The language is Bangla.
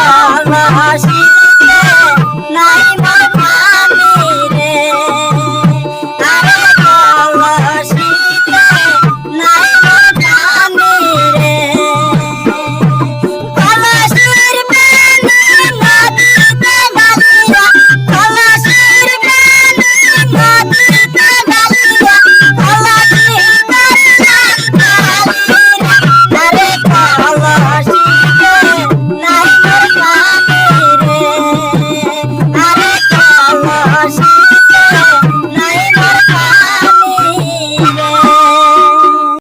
ভালোবাসিতে নাই